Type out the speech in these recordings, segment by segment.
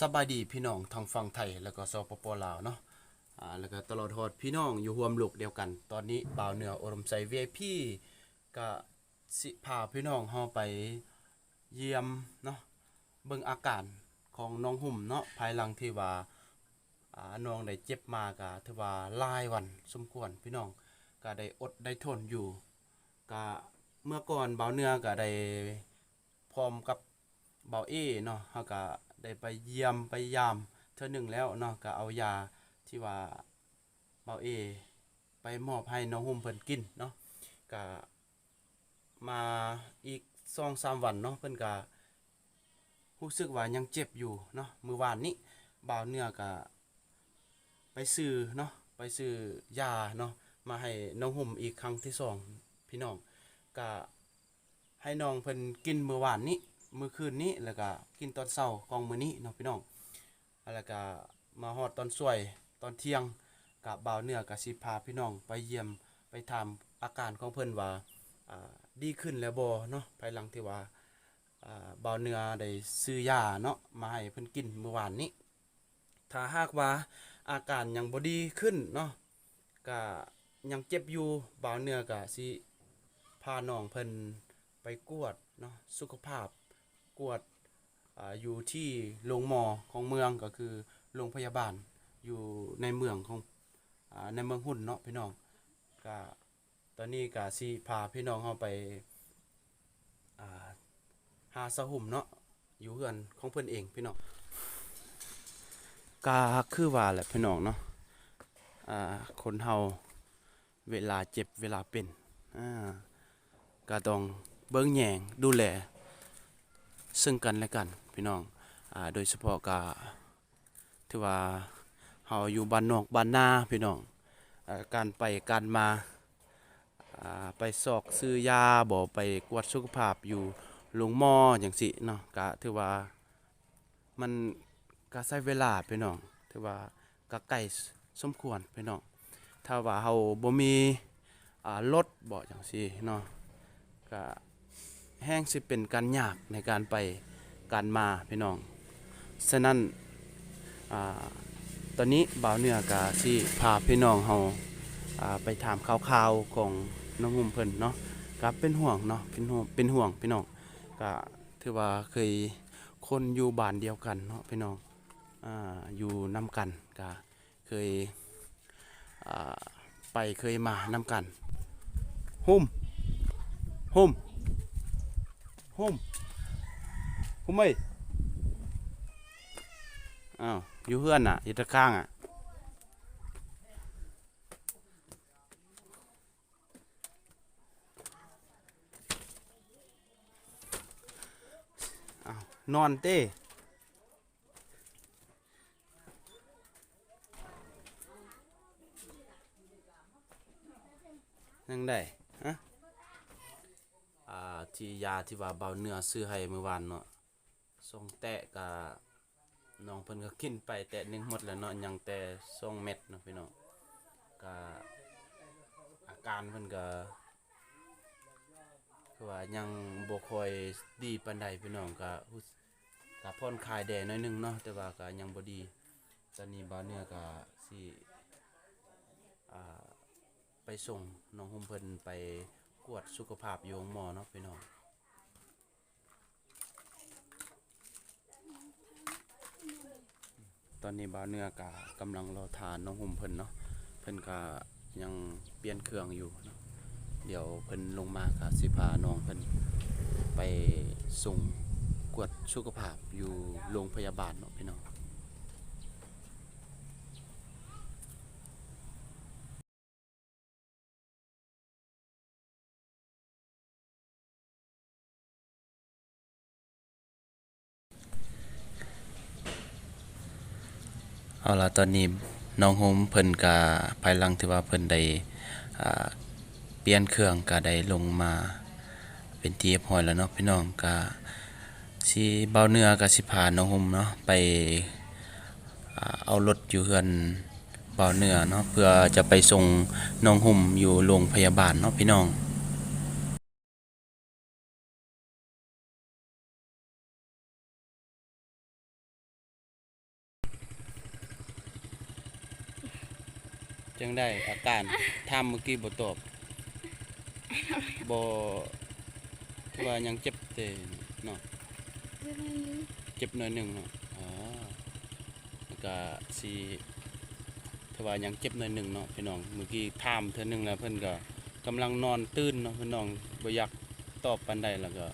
สบายดีพี่น้องทางฝั่งไทยแล้วก็สปปลาวเนาะอ่าแล้วก็ตลอดทอดพี่น้องอยู่รวมโลกเดียวกัน ตอนนี้บ่าวเหนืออรมณ์ใจ VIP ก็สิพาพี่น้องเฮาไปเยี่ยมเนาะเบิ่งอาการของน้องหุ่มเนาะภายหลังที่ว่าอ่าน้องได้เจ็บมาก็ถือว่าหลายวันสมควรพี่น้องก็ได้อดได้ทนอยู่ก็เมื่อก่อนบ่าวเหนือก็ได้พร้อมกับเบาเอเนาะเฮาก็ ได้ไปเยี่ยมไปยามเท่อหนึ่งแล้วเนาะก็เอายาที่ว่าเบาเอ ไปมอบให้น้องหุ่มเพิ่นกินเนาะก็มาอีก2-3วันเนาะเพิ่นก็รู้สึกว่ายังเจ็บอยู่เนาะมือวานนี้บ่าวเนื้อก็ไปซื้อเนาะไปซื้อยาเนาะมาให้น้องหุ่มอีกครั้งที่สองพี่น้องก็ให้น้องเพิ่นกินมือวานนี้ มื้อคืนนี้แล้วก็กินตอนเช้าของมื้อนี้เนาะพี่น้องแล้วก็มาฮอดตอนสวยตอนเที่ยงกับบ่าวเหนือก็สิพาพี่น้องไปเยี่ยมไปถามอาการของเพิ่นว่าอ่าดีขึ้นแล้วบ่เนาะภายหลังที่ว่าอ่าบ่าวเหนือได้ซื้อยาเนาะมาให้เพิ่นกินเมื่อวานนี้ ถ้าหากว่าอาการยังบ่ดีขึ้นเนาะก็ยังเจ็บอยู่บ่าวเหนือก็สิพาน้องเพิ่นไปกวดเนาะสุขภาพ กวดออยู่ที่โรงหมอของเมืองก็คือโรงพยาบาลอยู่ในเมืองของอในเมืองหุ่นเนาะพี่น้องก็ตอนนี้ก็สิพาพี่น้องเฮาไปาหาสะหุ่มเนาะอยู่เฮือนของเพิ่อนเองพี่น้องก็คือว่าแหละพี่น้องเนาะคนเฮาเวลาเจ็บเวลาเป็นก็ต้องเบิ่งแยงดูแล ซึ่งกันและกันพี่น้องอ่าโดยเฉพาะกาที่ว่าเฮาอยู่บ้านนอกบ้านนาพี่น้องอการไปการมาไปซอกซื้อยาบ่ไปกวดสุขภาพอยู่โรงหมอจังซี่เนาะก็ถือว่ามันก็ใช้เวลาพี่น้องถือว่าก็ใกลสมควรพี่น้องถ้าว่าเฮาบ่มีอ่ารถบ่จังซี่เนาะก็ แห้งสิเป็นการยากในการไปการมาพี่น้อง ฉะนั้นอตอนนี้บ่าวเหนือกาสิพาพี่น้องเฮาไปถามข่าวๆของน้องหุ่มเพิ่นเนาะก็เป็นห่วงเนาะเป็นห่วงเป็นห่วงพี่น้องก็ถือว่าเคยคนอยู่บ้านเดียวกันเนาะพี่น้องอ่าอยู่นํกันก็เคยอ่าไปเคยมานํกันหุ่มหุ่ม หุ่มหุ่มเอ้ยอ้าวอยู่เพื่อนอะอยู่ตะข้างอะอ้าวนอนเต้ยังได้ ที่ยาที่ว่าเบาเนื้อซื้อให้เมื่อวานเนาะส่งแตะกับน้องเพิ่นก็กินไปแตะหนึงหมดแล้วเนาะยังแต่ส่งเม็ดเนาะพี่น้องก็อาการเพิ่นก็คือว่ายังบ่ค่อยดีปานใดพี่น้องก็กก็ผ่อนคลายแดน้อยนึงเนาะแต่ว่าก็ยังบ่ดี ตอนนี้เบาเนื้อก็สิอ่าไปส่งน้องหุ่มเพิ่นไป กวดสุขภาพอยู่โรงหมอเนาะพี่น้องตอนนี้บ่าวเนื้อกะกำลังรอทานน้องหุ่มเพิ่นเนาะเพิ่นก็ยังเปลี่ยนเครื่องอยู่เนาะเดี๋ยวเพิ่นลงมาก็สิพาน้องเพิ่นไปส่งกวดสุขภาพอยู่โรงพยาบาลเนาะพี่น้อง เอาละตอนนี้น้องโฮมเพิ่นก็ภายหลังที่ว่าเพิ่นได้เปลี่ยนเครื่องก็ได้ลงมาเป็นที่เรียบร้อยแล้วเนาะพี่น้องก็สิเบาเนื้อก็สิพาน้องโฮมเนาะไปเอารถอยู่เฮือนเบาเนื้อเนาะเพื่อจะไปส่งน้องโฮมอยู่โรงพยาบาลเนาะพี่น้อง จังได้อาการถามเมื่อกี้บ่ตอบบ่คือว่ายังเจ็บแต่เนาะเจ็บหน่อยหนึ่งเนาะอ๋อแล้วก็สิถ้าว่ายังเจ็บหน่อยหนึ่งเนาะพี่น้องเมื่อกี้ถามเทื่อหนึ่งแล้วเพิ่อนก็กำลังนอนตื่นเนาะพี่น้องบ่อยากตอบปานใดแล้วก็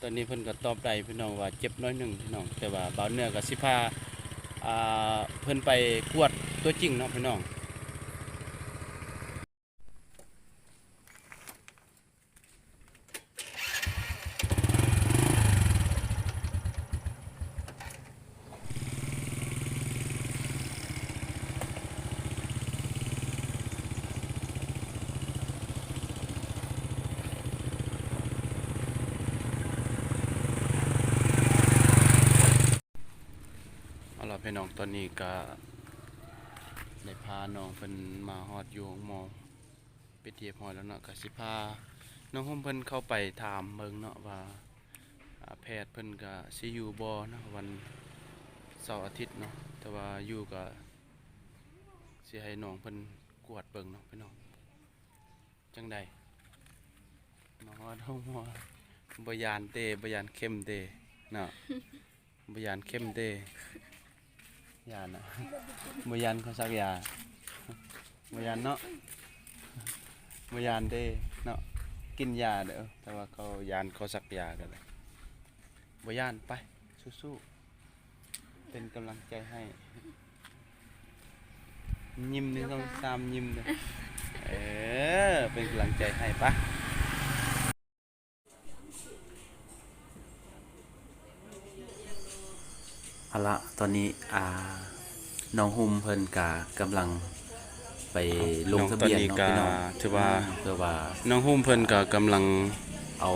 ตอนนี้เพิ่อนก็ตอบได้พี่น้องว่าเจ็บน้อยหนึ่งพี่น้องแต่ว่าเบาเนื้อก็สิพาอ่าเพิ่อนไปกวดตัวจริงเนาะพี่น้อง เอาล่ะพี่ น้องตอนนี้ก็ได้พาน้องเพิ่นมาฮอดอยู่ของหมอไปเทียบฮอดแล้วเนาะก็สิพาน้องห่มเพิ่นเข้าไปถามเบิ่งเนาะว่าแพทย์เพิ่นก็สิอยู่บ่เนาะวันเสาร์อาทิตย์เนาะแต่ว่าอยู่ก็สิให้น้องเพิ่นกวดเบิ่งเนาะพี่น้องจังใดน้องฮอดห้องหมอบ่ยานเตบ่ยานเข้มเตเนาะบยานเข้มเด้ ยานอะบยานเขาสักยาบยานเนาะบยานเด้เนาะกินยาเด้อแต่ว่าเขายานเขาสักยากันเลยบยานไปสู้ๆเป็นกำลังใจให้ยิ้มหนึ่งสองสามยิ้มเลยเออเป็นกำลังใจให้ปะ เอาละตอนนี้อ่าน้องฮุมเพิ่นกากำลังไปลงทะเบียนน้องตอนนี้เนาะพี่น้องก็ถือว่าเพื่อว่าน้องหุ้มเพิ่นก็กำลังเอา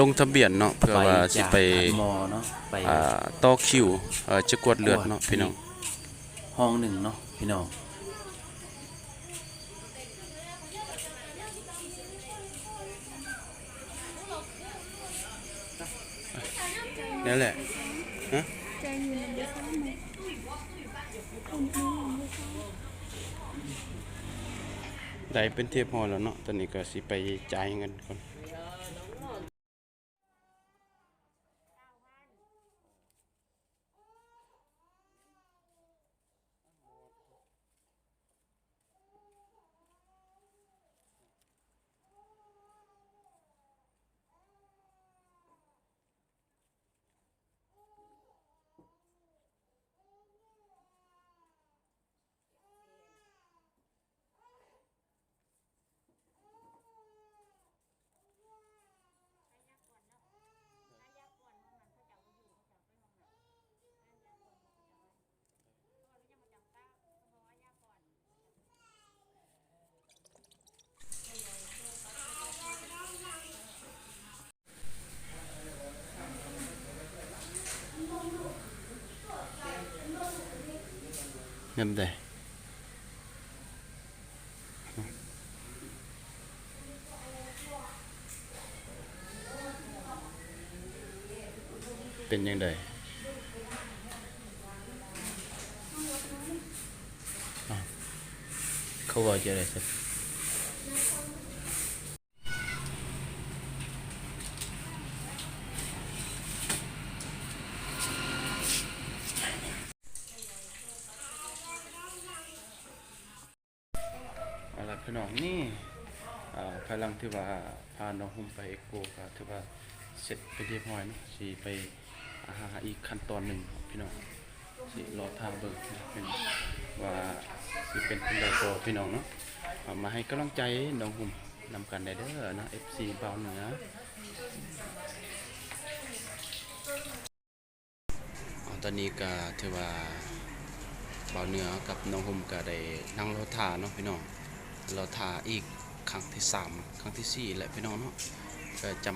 ลงทะเบียนเนาะเพื่อว่าสิไปหมอเนาะไปอ่าต่อคิวเอ่อจะกวดเลือดเนาะพี่น้องห้องหนึ่งเนาะพี่น้องนั่นแหละ ใจอยู่ในเรื่องนี้คนนี้อยู่ใน ได้เป็นเทียบพอแล้วเนาะตอนนี้ก็สิไปจ่ายเงินก่อน เงินได้เป็นยังไงเขาว่าจะได้สัก เอาล่ะพี่น้องนี่อ่าภายหลัง ที่ว่าพาน้องหุ้มไปเอ็กโปก็ถือว่าเสร็จไปเรียบร้อยเนาะสิไปอาหาอีกขั้นตอนหนึ่งพี่น้องสิรอทางเบิ่งนะพี่น้องว่าสิเป็นจังไดต่อพี่น้องเนาะเอามาให้กำลังใจน้องหุ้มนำกันได้เด้อนะ FC เบาเหนือตอนนี้ก็ถือว่าบ่าเหนือกับน้องหุ่มก็ได้นั่งรถทาเนาะพี่น้องรถทาอีก ครั้งที่สามครั้งที่สี่แหละพี่น้องเนาะก็จ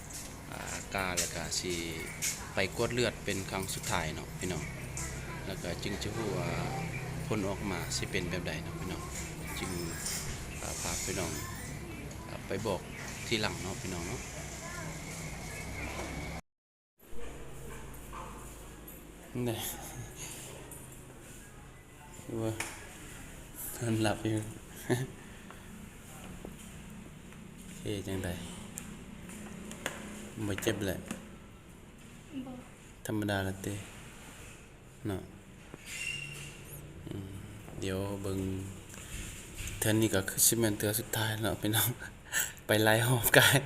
ำอากาแล้วก็สิไปกวดเลือดเป็นครั้งสุดท้ายเนาะพี่น้องแล้วก็จึงจะรู้ว่าผลออกมาสิเป็นแบบใดเนาะพี่น้องจึงพาพี่น้องไปบอกทีหลังเนาะพี่น้องเนาะนี่ว่านอนหลับอยู่ เฮ้จังไดบ่เจ็บแหละบ่ธรรมดาละเต้เนาะอืมเดี๋ยวเบิ่งเทื่อนี้ก็คือสิแม่นเทื่อสุดท้ายแล้วพี่น้อง ไปไล่หอบกาย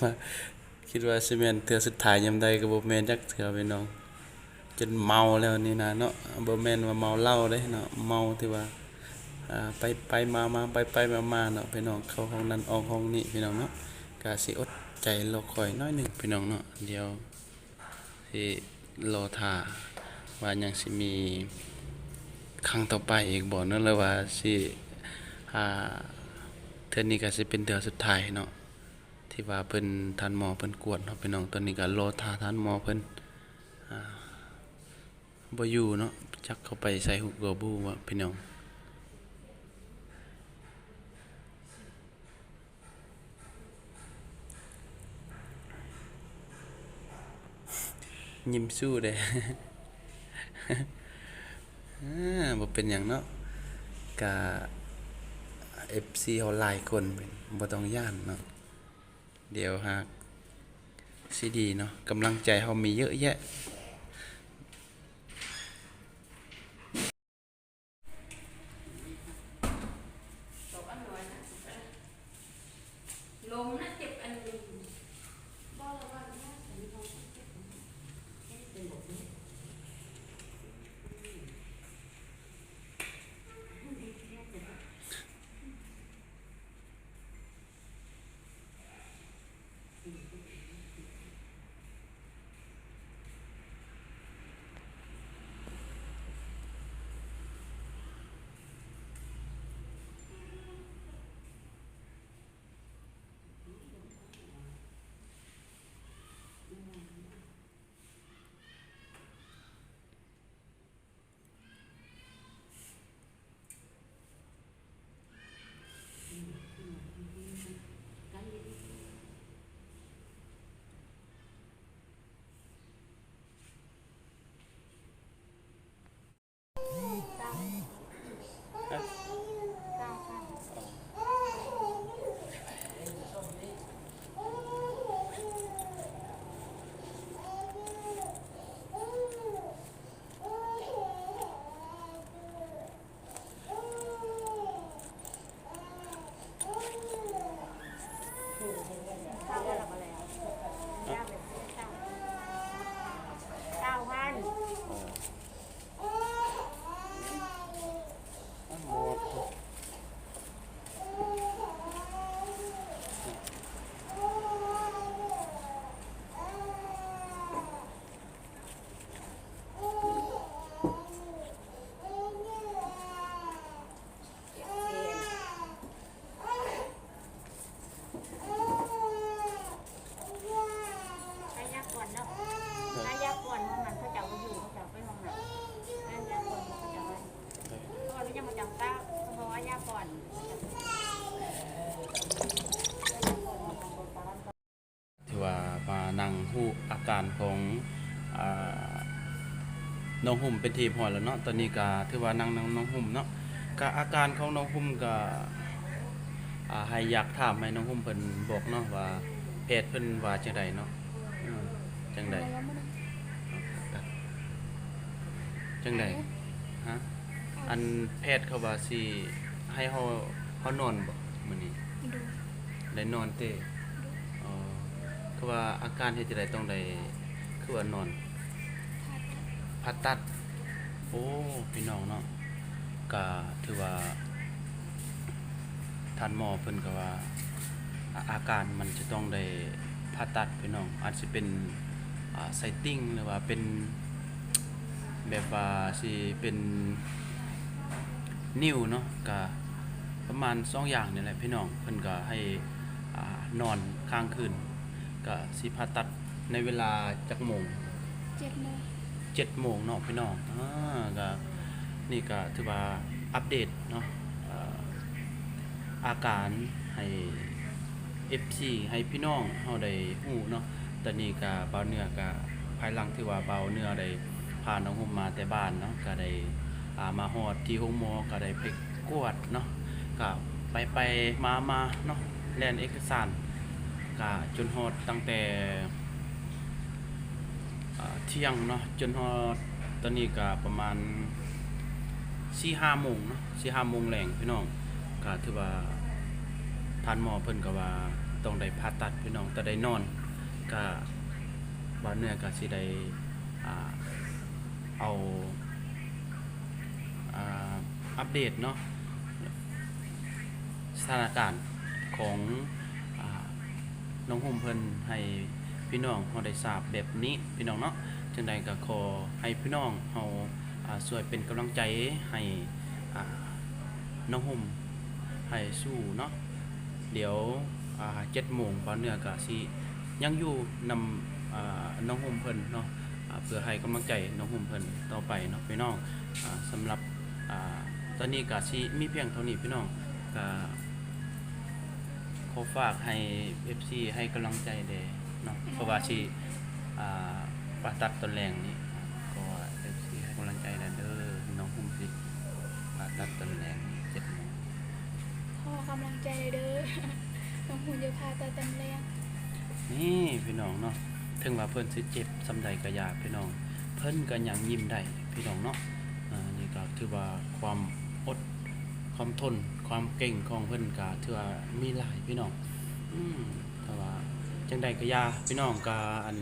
ว่าคิดว่าสิแม่นเทื่อสุดท้ายยามใดก็บ่แม่นจักเทื่อพี่น้องจนเมาแล้วนี่นะเนาะบ่แม่นว่าเมาเหล้าเด้เนาะเมาที่ว่าอ่า ไปไปมามาไปไปมามาเนาะพี่น้องเข้าห้องนั้นออกห้องนี้พี่น้องเนาะก็สิอดใจรอคอยน้อยหนึ่งพี่น้องเนาะเดี๋ยวสิรอท่าว่ายังสิมีครั้งต่อไปอีกบ่เนาะเลยว่าสิอ่าเทื่อนี้ก็สิเป็นเดือนสุดท้ายเนาะที่ว่าเพิ่นทันหมอเพิ่นกวดเนาะพี่น้องตอนนี้ก็รอท่าทันหมอเพิ่นบ่อยู่เนาะจักเข้าไปใส่หุกกบูว่าพี่น้อง ยิ้มสู้เด้บ่เป็นอย่างเนาะกะ FC เฮาหลายคนเป็นบ่ต้องย่านเนาะเดี๋ยวหากซีดีเนาะกำลังใจเฮามีเยอะแยะ การของอ่าน้องหุ่มเป็นทีพอแล้วเนาะตอนนี้ก็ถือว่านั่งนั่งน้องหุ่มเนาะก็อาการของน้องหุ่มก็อ่าให้อยากถามให้น้องหุ่มเพิ่นบอกเนาะว่าแพทย์เพิ่นว่าจังไดเนาะอืมจังไดจังไดฮะอันแพทย์เขาว่าสิให้เฮาเฮานอนบ่มื้อนี้ดูได้นอนเต้อ๋อ คือว่าอาการเฮ็ดจังไดต้องได้คือว่านอนผ่าตัด โอ้พี่น้องเนาะก็ถือว่าท่านหมอเพิ่นก็ว่าอาการมันจะต้องได้ผ่าตัดพี่น้องอาจสิเป็นอ่าไซติ้งหรือว่าเป็นแบบว่าสิเป็นนิ้วเนาะก็ประมาณสองอย่างนี่แหละพี่น้องเพิ่นก็ให้อ่านอนค้างคืน ก็สิผ่าตัดในเวลาจักโมงเจ็ดโมงเจ็ดโมงเนาะพี่น้องอ่าก็นี่ก็ถือว่าอัปเดตเนาะเอ่ออาการให้ FC ให้พี่น้องเฮาได้ฮู้เนาะตอนนี้ก็เบาเนื้อก็ภายหลังที่ว่าเบาเนื้อได้พาน้องหุ่มมาแต่บ้านเนาะก็ได้อ่ามาฮอดที่โรงหมอก็ได้ไปกวดเนาะก็ไปไปมามาเนาะแลนเอกสาร ก็จนฮอดตั้งแต่เที่ยงเนาะจนฮอดตอนนี้ก็ประมาณ4-5โมงเนาะ4-5โมงแรงพี่น้องก็ถือว่าทานหมอเพิ่นก็ว่าต้องได้ผ่าตัดพี่น้องแต่ได้นอนก็บ่าเนื้อก็สิได้เอาอัปเดตเนาะสถานการณ์ของ น้องห่มเพิ่นให้พี่น้องเฮาได้ทราบแบบนี้พี่น้องเนาะจังใดก็ขอให้พี่น้องเฮาอ่าช่วยเป็นกำลังใจให้อ่าน้องห่มให้สู้เนาะเดี๋ยวอ่า7โมงบ่าวเหนือก็สิยังอยู่นำอ่าน้องห่มเพิ่นเนาะเพื่อให้กำลังใจน้องห่มเพิ่นต่อไปเนาะพี่น้องอ่าสำหรับอ่าตอนนี้ก็สิมีเพียงเท่านี้พี่น้องก็ข อฝากให้ FC ให้กำลังใจเด้เนาะเพราะว่าสิอ่าปาตัดตอนแรงนี่ก็ FC ให้กำลังใจนะเด้อน้องหุ่มสิปาตัดตอนแรงนี่เจ็ดโมงขอกำลังใจเด้อ น้องหุ่นจะพาตาเต็มแรงนี่พี่น้องเนาะถึงว่าเพิ่นสิเจ็บสำใดก็อยาพี่น้อง เพิ่นก็ยังยิ้มได้พี่น้องเนาะอ่านี่ก็ถือว่าความอดความทน ความเก่งของเพิ่นก็ถือว่ามีหลายพี่น้องอืมแต่ว่าจังใดก็อยาพี่น้องก็อัน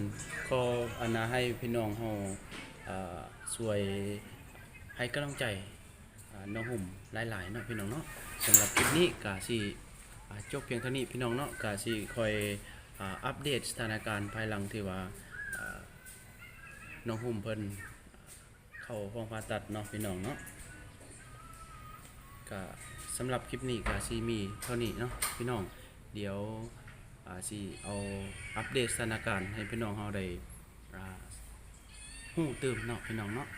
ขออันนะให้พี่น้องเฮาเอ่อช่วยให้กำลังใจน้องหุ่มหลายๆเนาะพี่น้องเนาะสำหรับคลิปนี้ก็สิจบเพียงเท่านี้พี่น้องเนาะก็สิคอยอัปเดตสถานการณ์ภายหลังที่ว่าอ่าน้องหุ่มเพิ่นเข้าห้องผ่าตัดเนาะพี่น้องเนาะก็ สำหรับคลิปนี้ก็ซีมีเท่านี้เนาะพี่น้อง เดี๋ยวอ่าสิเอาอัปเดตสถานการณ์ให้พี่น้องเราได้อ่าฮู้ตื่มเนาะพี่น้องเนาะ